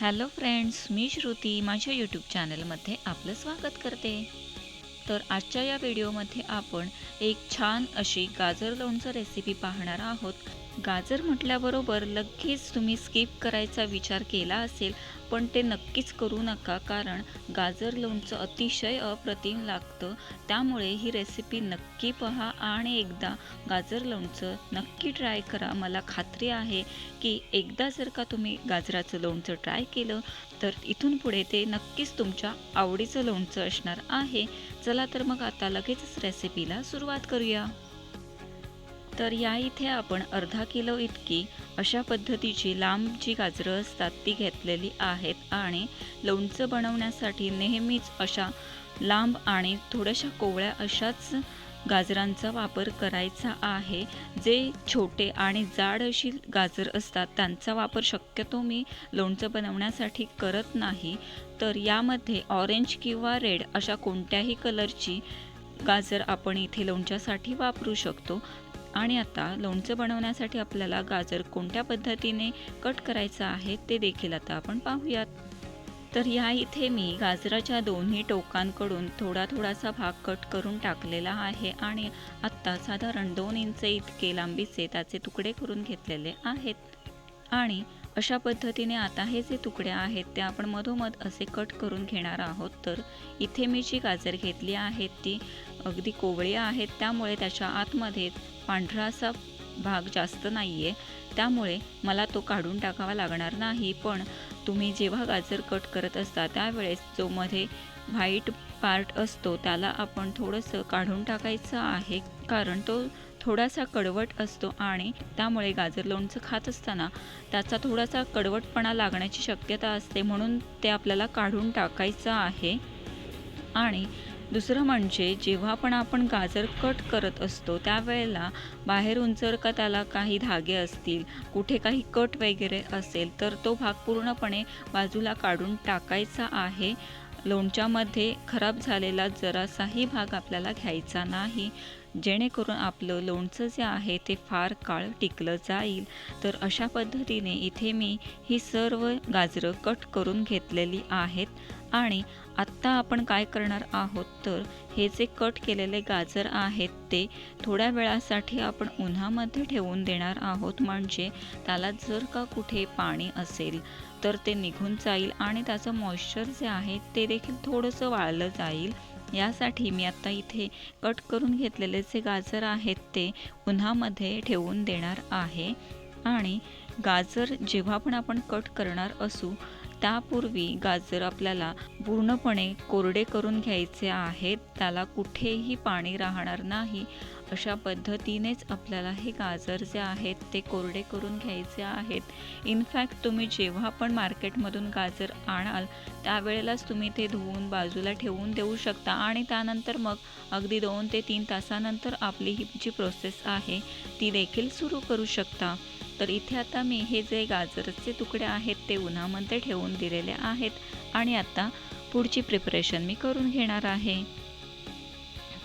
Hello friends मी श्रुती. माझ्या YouTube चॅनलमध्ये आपलं स्वागत करते. तर आजच्या या व्हिडिओमध्ये आपण एक छान अशी गाजर लोणचं रेसिपी पाहणार आहोत. गाजर म्हटल्याबरोबर लगेच तुम्ही स्किप करायचा विचार केला असेल पण ते नक्कीच करू नका कारण गाजर लोणचं अतिशय अप्रतिम लागतं. त्यामुळे ही रेसिपी नक्की पहा आणि एकदा गाजर लोणचं नक्की ट्राय करा. मला खात्री आहे की एकदा जर का तुम्ही गाजराचं लोणचं ट्राय केलं तर इथून पुढे ते नक्कीच तुमच्या आवडीचं लोणचं असणार आहे. चला तर मग आता लगेचच रेसिपीला सुरुवात करूया. तर या इथे आपण अर्धा किलो इतकी अशा पद्धतीची लांब जी गाजरं असतात ती घेतलेली आहेत आणि लोणचं बनवण्यासाठी नेहमीच अशा लांब आणि थोड्याशा कोवळ्या अशाच गाजरांचा वापर करायचा आहे. जे छोटे आणि जाड अशी गाजर असतात त्यांचा वापर शक्यतो मी लोणचं बनवण्यासाठी करत नाही. तर यामध्ये ऑरेंज किंवा रेड अशा कोणत्याही कलरची गाजर आपण इथे लोणच्यासाठी वापरू शकतो. आणि आता लोणचं बनवण्यासाठी आपल्याला गाजर कोणत्या पद्धतीने कट करायचं आहे ते देखील आता आपण पाहूयात. तर ह्या इथे मी गाजराच्या दोन्ही टोकांकडून थोडा थोडासा भाग कट करून टाकलेला आहे आणि आत्ता साधारण दोन इंच इतके लांबीचे त्याचे तुकडे करून घेतलेले आहेत. आणि अशा पद्धतीने आता हे जे तुकडे आहेत ते आपण मधोमध असे कट करून घेणार आहोत. तर इथे मी जी गाजर घेतली आहेत ती अगदी कोवळी आहेत त्यामुळे त्याच्या आतमध्ये पांढरासा भाग जास्त नाही आहे त्यामुळे मला तो काढून टाकावा लागणार नाही पण तुम्ही जेव्हा गाजर कट करत असता त्यावेळेस जो मध्ये व्हाईट पार्ट असतो त्याला आपण थोडंसं काढून टाकायचं आहे कारण तो थोडासा कडवट असतो आणि त्यामुळे गाजर लोणचं खात असताना त्याचा थोडासा कडवटपणा लागण्याची शक्यता असते म्हणून ते आपल्याला काढून टाकायचं आहे. आणि दुसरं म्हणजे जेव्हा पण आपण गाजर कट करत असतो त्यावेळेला बाहेरून जर का त्याला काही धागे असतील कुठे काही कट वगैरे असेल तर तो भाग पूर्णपणे बाजूला काढून टाकायचा आहे. लोणच्यामध्ये खराब झालेला जरासाही भाग आपल्याला घ्यायचा नाही. जेणेकरून आपलं लोणचं जे आहे ते फार काळ टिकलं जाईल. तर अशा पद्धतीने इथे मी ही सर्व गाजरं कट करून घेतलेली आहेत. आणि आत्ता आपण काय करणार आहोत? तर हे जे कट केलेले गाजर आहेत ते थोड्या वेळासाठी आपण उन्हामध्ये ठेवून देणार आहोत. म्हणजे त्याला जर का कुठे पाणी असेल तर ते निघून जाईल आणि त्याचं मॉइश्चर जे आहे ते देखील थोडंसं वाळलं जाईल. यासाठी मी आत्ता इथे कट करून घेतलेले जे गाजर आहेत ते उन्हामध्ये ठेवून देणार आहे. आणि गाजर जेव्हा पण आपण कट करणार असू त्यापूर्वी गाजर आपल्याला पूर्णपणे कोरडे करून घ्यायचे आहेत. त्याला कुठेही पाणी राहणार नाही. अशा पद्धतीनेच आपल्याला हे गाजर जे आहेत ते कोरडे करून घ्यायचे आहेत. इनफॅक्ट तुम्ही जेव्हा पण मार्केटमधून गाजर आणाल त्यावेळेलाच तुम्ही ते धुवून बाजूला ठेवून देऊ शकता आणि त्यानंतर मग अगदी दोन ते तीन तासानंतर आपली ही जी प्रोसेस आहे ती देखील सुरू करू शकता. तर इथे आता मी हे जे गाजरचे तुकडे आहेत ते उन्हामध्ये ठेवून दिलेले आहेत आणि आता पुढची प्रिपरेशन मी करून घेणार आहे.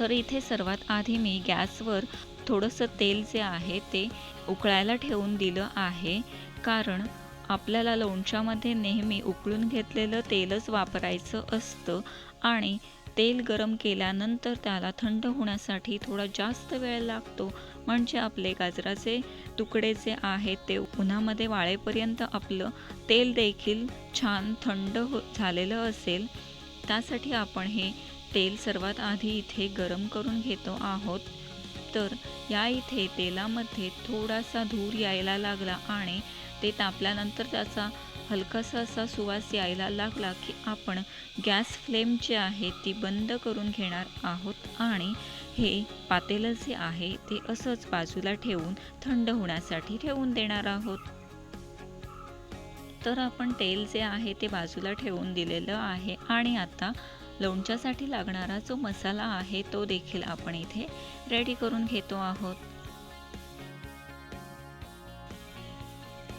तर इथे सर्वात आधी मी गॅसवर थोडंसं तेल जे आहे ते उकळायला ठेवून दिलं आहे. कारण आपल्याला लोणच्यामध्ये नेहमी उकळून घेतलेलं तेलच वापरायचं असतं आणि तेल गरम केल्यानंतर त्याला थंड होण्यासाठी थोडा जास्त वेळ लागतो. म्हणजे आपले गाजराचे तुकडे जे आहेत ते उन्हामध्ये वाळेपर्यंत आपलं तेल देखील छान थंड हो झालेलं असेल. त्यासाठी आपण हे तेल सर्वात आधी इथे गरम करून घेतो आहोत. तर या इथे तेलामध्ये थोडासा धूर यायला लागला आणि ते तापल्यानंतर त्याचा हलकासा असा सुवास यायला लागला की आपण गॅस फ्लेम जी आहे ती बंद करून घेणार आहोत आणि हे पातेलं जे आहे ते असंच बाजूला ठेवून थंड होण्यासाठी ठेवून देणार आहोत. तर आपण तेल जे आहे ते बाजूला ठेवून दिलेलं आहे आणि आता लोणच्यासाठी लागणारा जो मसाला आहे तो देखील आपण इथे रेडी करून घेतो आहोत.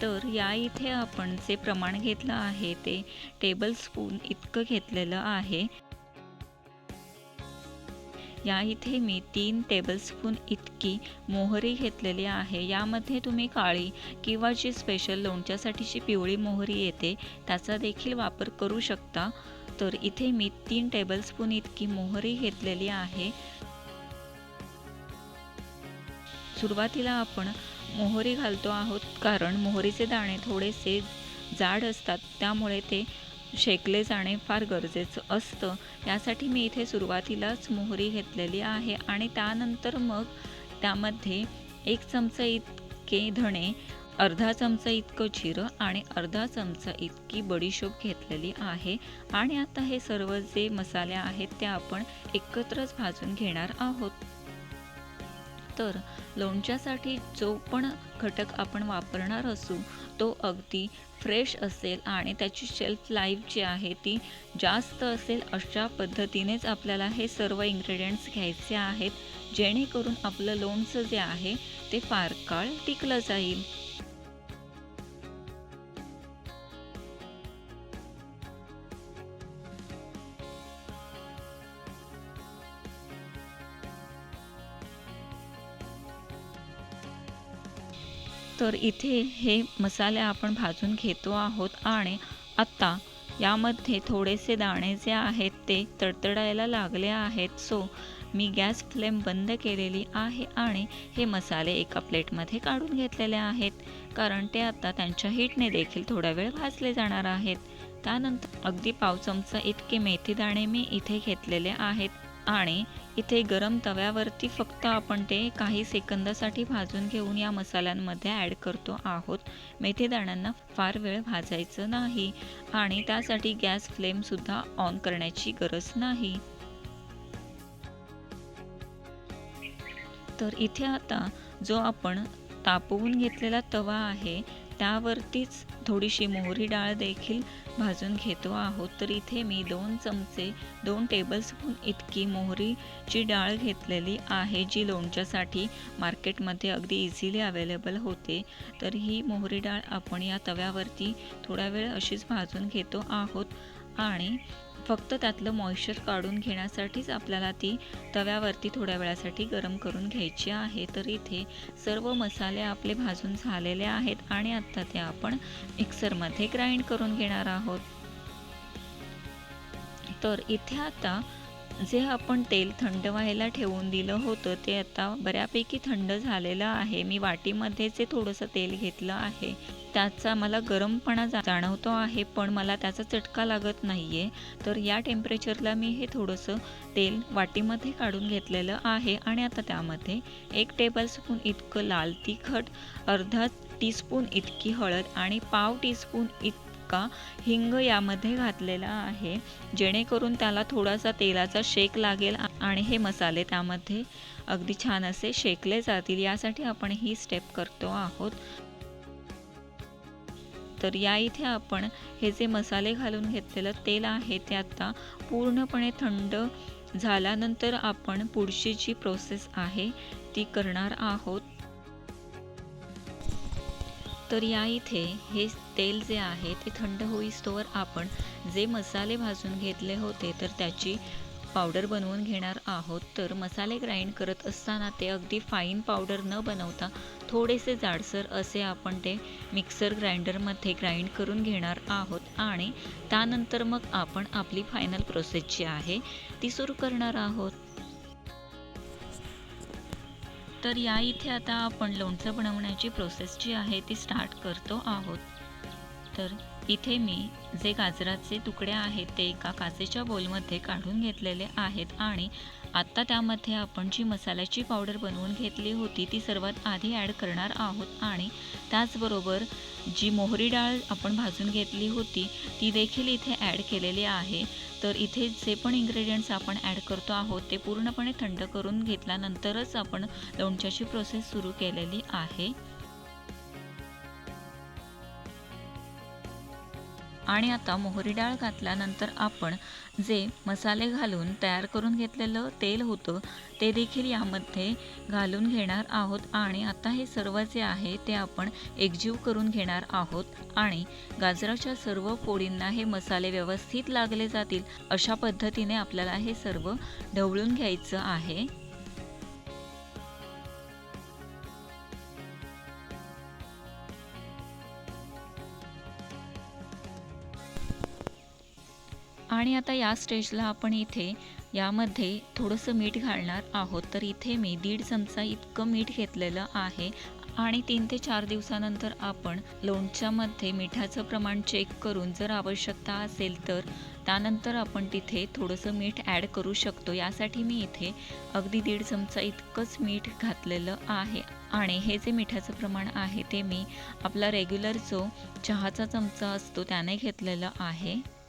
तर या इथे आपण जे प्रमाण घेतलं आहे ते टेबल स्पून इतकं घेतलेलं आहे. या इथे मी तीन टेबलस्पून इतकी मोहरी घेतलेली आहे. यामध्ये तुम्ही काळी किंवा जी स्पेशल लोणच्यासाठीची पिवळी मोहरी येते त्याचा देखील वापर करू शकता. तर इथे मी तीन टेबलस्पून इतकी मोहरी घेतलेली आहे. सुरुवातीला आपण मोहरी घालतो आहोत कारण मोहरीचे दाणे थोडेसे जाड असतात त्यामुळे ते शेकले जाणे फार गरजेचं असतं. यासाठी मी इथे सुरुवातीलाच मोहरी घेतलेली आहे आणि त्यानंतर मग त्यामध्ये एक चमचा इतके धणे अर्धा चमचा इतकं जिरं आणि अर्धा चमचा इतकी बडीशोप घेतलेली आहे. आणि आता हे सर्व जे मसाले आहेत ते आपण एकत्रच भाजून घेणार आहोत. तर लोणच्यासाठी जो पण घटक आपण वापरणार असू तो अगदी फ्रेश असेल आणि त्याची शेल्फ लाईफ जी आहे ती जास्त असेल अशा पद्धतीनेच आपल्याला हे सर्व इन्ग्रेडियंट्स घ्यायचे आहेत जेणेकरून आपलं लोणचं जे आहे ते फार काळ टिकलं जाईल. तर इथे हे मसाले आपण भाजून घेतो आहोत आणि आत्ता यामध्ये थोडेसे दाणे जे आहेत ते तडतडायला लागले आहेत. सो मी गॅस फ्लेम बंद केलेली आहे आणि हे मसाले एका प्लेटमध्ये काढून घेतलेले आहेत. कारण ते आता त्यांच्या हीटने देखील थोडा वेळ भाजले जाणार आहेत. त्यानंतर अगदी पाव चमचा इतके मेथी दाणे मी इथे घेतलेले आहेत. आणि इथे गरम तव्यावरती फक्त आपण ते काही सेकंदासाठी भाजून घेऊन या मसाल्यांमध्ये ॲड करतो आहोत. मेथीदाण्यांना फार वेळ भाजायचं नाही आणि त्यासाठी गॅस फ्लेमसुद्धा ऑन करण्याची गरज नाही. तर इथे आता जो आपण तापवून घेतलेला तवा आहे त्यावरतीच थोडीशी मोहरी डाळ देखील भाजून घेतो आहोत. तर इथे मी दोन चमचे दोन टेबलस्पून इतकी मोहरीची डाळ घेतलेली आहे जी लोणच्यासाठी मार्केटमध्ये अगदी इझिली अवेलेबल होते. तर ही मोहरी डाळ आपण या तव्यावरती थोडा वेळ अशीच भाजून घेतो आहोत. आणि फक्त त्यातलं मॉइश्चर काढून घेण्यासाठीच आपल्याला ती तव्यावरती थोड्या वेळासाठी गरम करून घ्यायची आहे. तर इथे सर्व मसाले आपले भाजून झालेले आहेत आणि आत्ता ते आपण मिक्सरमध्ये ग्राइंड करून घेणार आहोत. तर इथे आता जे आपण तेल थंड व्हायला ठेवून दिलं होतं ते आता बऱ्यापैकी थंड झालेलं आहे. मी वाटीमध्ये जे थोडंसं तेल घेतलं आहे त्याचा मला गरमपणा जाणवतो आहे पण मला त्याचा चटका लागत नाही आहे तर या टेम्परेचरला मी हे थोडंसं तेल वाटीमध्ये काढून घेतलेलं आहे आणि आता त्यामध्ये एक टेबलस्पून इतकं लाल तिखट अर्धा टीस्पून इतकी हळद आणि पाव टीस्पून इत इतका हिंग यामध्ये घातलेला आहे जेणेकरून त्याला थोडासा तेलाचा शेक लागेल आणि हे मसाले त्यामध्ये अगदी छान असे शेकले जातील. यासाठी आपण ही स्टेप करतो आहोत. तर या इथे आपण हे जे मसाले घालून घेतलेलं तेल आहे ते आता पूर्णपणे थंड झाल्यानंतर आपण पुढची जी प्रोसेस आहे ती करणार आहोत. तर या इथे हे तेल जे आहे ते थंड होईस्तोवर आपण जे मसाले भाजून घेतले होते तर त्याची पावडर बनवून घेणार आहोत. तर मसाले ग्राइंड करत असताना ते अगदी फाईन पावडर न बनवता थोडेसे जाडसर असे आपण ते मिक्सर ग्राइंडरमध्ये ग्राइंड करून घेणार आहोत. आणि त्यानंतर मग आपण आपली फायनल प्रोसेस जी आहे ती सुरू करणार आहोत. तर या इथे आता आपण लोणचं बनवण्याची प्रोसेस जी आहे ती स्टार्ट करतो आहोत. तर इथे मी जे गाजराचे तुकडे आहेत ते एका काचेच्या बोलमध्ये काढून घेतलेले आहेत आणि आत्ता त्यामध्ये आपण जी मसाल्याची पावडर बनवून घेतली होती ती सर्वात आधी ॲड करणार आहोत. आणि त्याचबरोबर जी मोहरी डाळ आपण भाजून घेतली होती ती देखील इथे ॲड केलेली आहे. तर इथे जे पण इन्ग्रेडियंट्स आपण ॲड करतो आहोत ते पूर्णपणे थंड करून घेतल्यानंतरच आपण लोणच्याची प्रोसेस सुरू केलेली आहे. आणि आता मोहरी डाळ घातल्यानंतर आपण जे मसाले घालून तयार करून घेतलेलं तेल होतं ते देखील यामध्ये घालून घेणार आहोत. आणि आता हे सर्व जे आहे ते आपण एकजीव करून घेणार आहोत. आणि गाजराच्या सर्व पोळींना हे मसाले व्यवस्थित लागले जातील अशा पद्धतीने आपल्याला हे सर्व ढवळून घ्यायचं आहे. आणि आता या स्टेजला आपण इथे यामध्ये थोडंसं मीठ घालणार आहोत. तर इथे मी दीड चमचा इतकं मीठ घेतलेलं आहे. आणि तीन ते चार दिवसानंतर आपण लोणच्यामध्ये मिठाचं प्रमाण चेक करून जर आवश्यकता असेल तर त्यानंतर आपण तिथे थोडंसं मीठ ॲड करू शकतो. यासाठी मी इथे अगदी दीड चमचा इतकंच मीठ घातलेलं आहे. आणि हे जे मिठाचं प्रमाण आहे ते मी आपला रेग्युलर जो चहाचा चमचा असतो त्याने घेतलेलं आहे.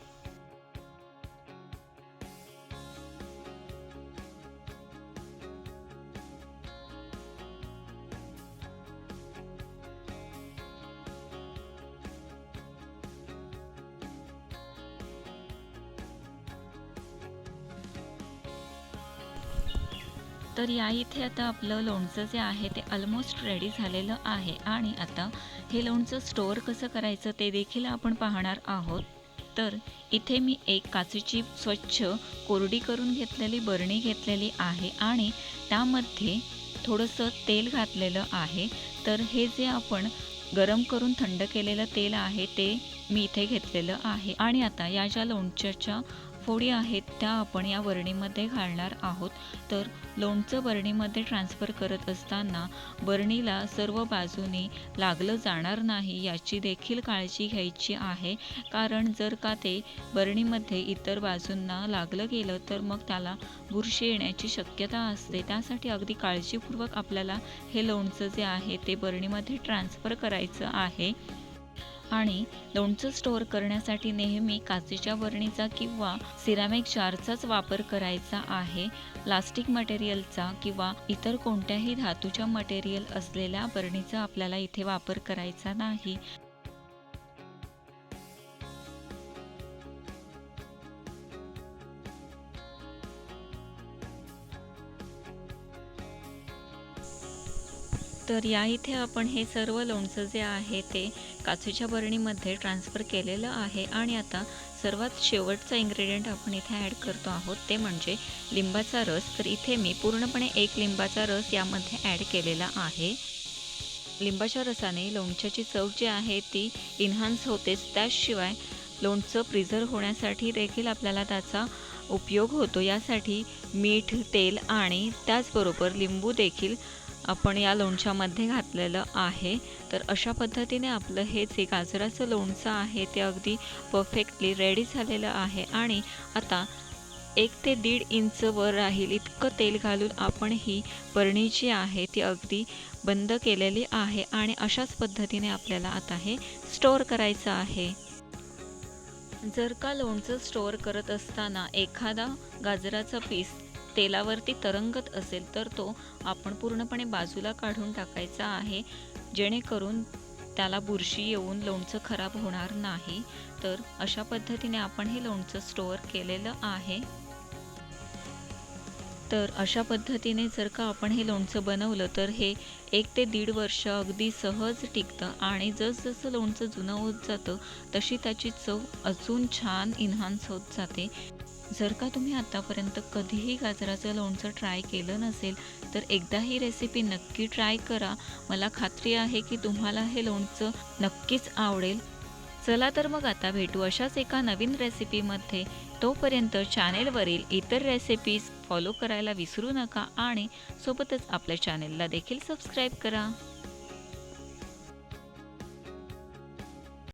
तर या इथे आता आपलं लोणचं जे आहे ते ऑलमोस्ट रेडी झालेलं आहे. आणि आता हे लोणचं स्टोअर कसं करायचं ते देखील आपण पाहणार आहोत. तर इथे मी एक काचेची स्वच्छ कोरडी करून घेतलेली बरणी घेतलेली आहे आणि त्यामध्ये थोडंसं तेल घातलेलं आहे. तर हे जे आपण गरम करून थंड केलेलं तेल आहे ते मी इथे घेतलेलं आहे. आणि आता या ज्या लोणच्याच्या फोडी आहेत त्या आपण या बरणीमध्ये घालणार आहोत. तर लोणचं बरणीमध्ये ट्रान्सफर करत असताना बरणीला सर्व बाजूनी लागलं जाणार नाही याची देखील काळजी घ्यायची आहे. कारण जर का ते बरणीमध्ये इतर बाजूंना लागलं गेलं तर मग त्याला बुरशी येण्याची शक्यता असते. त्यासाठी अगदी काळजीपूर्वक आपल्याला हे लोणचं जे आहे ते बरणीमध्ये ट्रान्सफर करायचं आहे. आणि लोणचं स्टोअर करण्यासाठी नेहमी काचेच्या बरणीचा किंवा सिरामिक जारचाच वापर करायचा आहे. प्लास्टिक मटेरियलचा किंवा इतर कोणत्याही धातूच्या मटेरियल असलेल्या बरणीचा आपल्याला इथे वापर करायचा नाही. तर या इथे आपण हे सर्व लोणचं जे आहे ते काचेच्या बरणीमध्ये ट्रान्सफर केलेलं आहे आणि आता सर्वात शेवटचा इन्ग्रेडियंट आपण इथे ॲड करतो आहोत ते म्हणजे लिंबाचा रस. तर इथे मी पूर्णपणे एक लिंबाचा रस यामध्ये ॲड केलेला आहे. लिंबाच्या रसाने लोणच्याची चव जी आहे ती इन्हान्स होतेच. त्याशिवाय लोणचं प्रिझर्व होण्यासाठी देखील आपल्याला त्याचा उपयोग होतो. यासाठी मीठ तेल आणि त्याचबरोबर लिंबू देखील आपण या लोणच्यामध्ये घातलेलं आहे. तर अशा पद्धतीने आपलं हे जे गाजराचं लोणचं आहे ते अगदी परफेक्टली रेडी झालेलं आहे. आणि आता एक ते दीड इंच वर राहील इतकं तेल घालून आपण ही बरणी जी आहे ती अगदी बंद केलेली आहे. आणि अशाच पद्धतीने आपल्याला आता हे स्टोअर करायचं आहे. जर का लोणचं स्टोअर करत असताना एखादा गाजराचा पीस तेलावरती तरंगत असेल तर तो आपण पूर्णपणे बाजूला काढून टाकायचा आहे. जेणेकरून त्याला बुरशी येऊन लोणचं खराब होणार नाही. तर अशा पद्धतीने आपण हे लोणचं स्टोअर केलेलं आहे. तर अशा पद्धतीने जर का आपण हे लोणचं बनवलं तर हे एक ते दीड वर्ष अगदी सहज टिकतं आणि जसजसं लोणचं जुनं होत जातं तशी त्याची चव अजून छान इन्हान्स होत जाते. जर का तुम्ही आतापर्यंत कधीही गाजराचं लोणचं ट्राय केलं नसेल तर एकदा ही रेसिपी नक्की ट्राय करा. मला खात्री आहे की तुम्हाला हे लोणचं नक्कीच आवडेल. चला तर मग आता भेटू अशाच एका नवीन रेसिपीमध्ये तोपर्यंत चॅनेलवरील इतर रेसिपीज फॉलो करायला विसरू नका आणि सोबतच आपल्या चॅनेलला देखील सबस्क्राईब करा.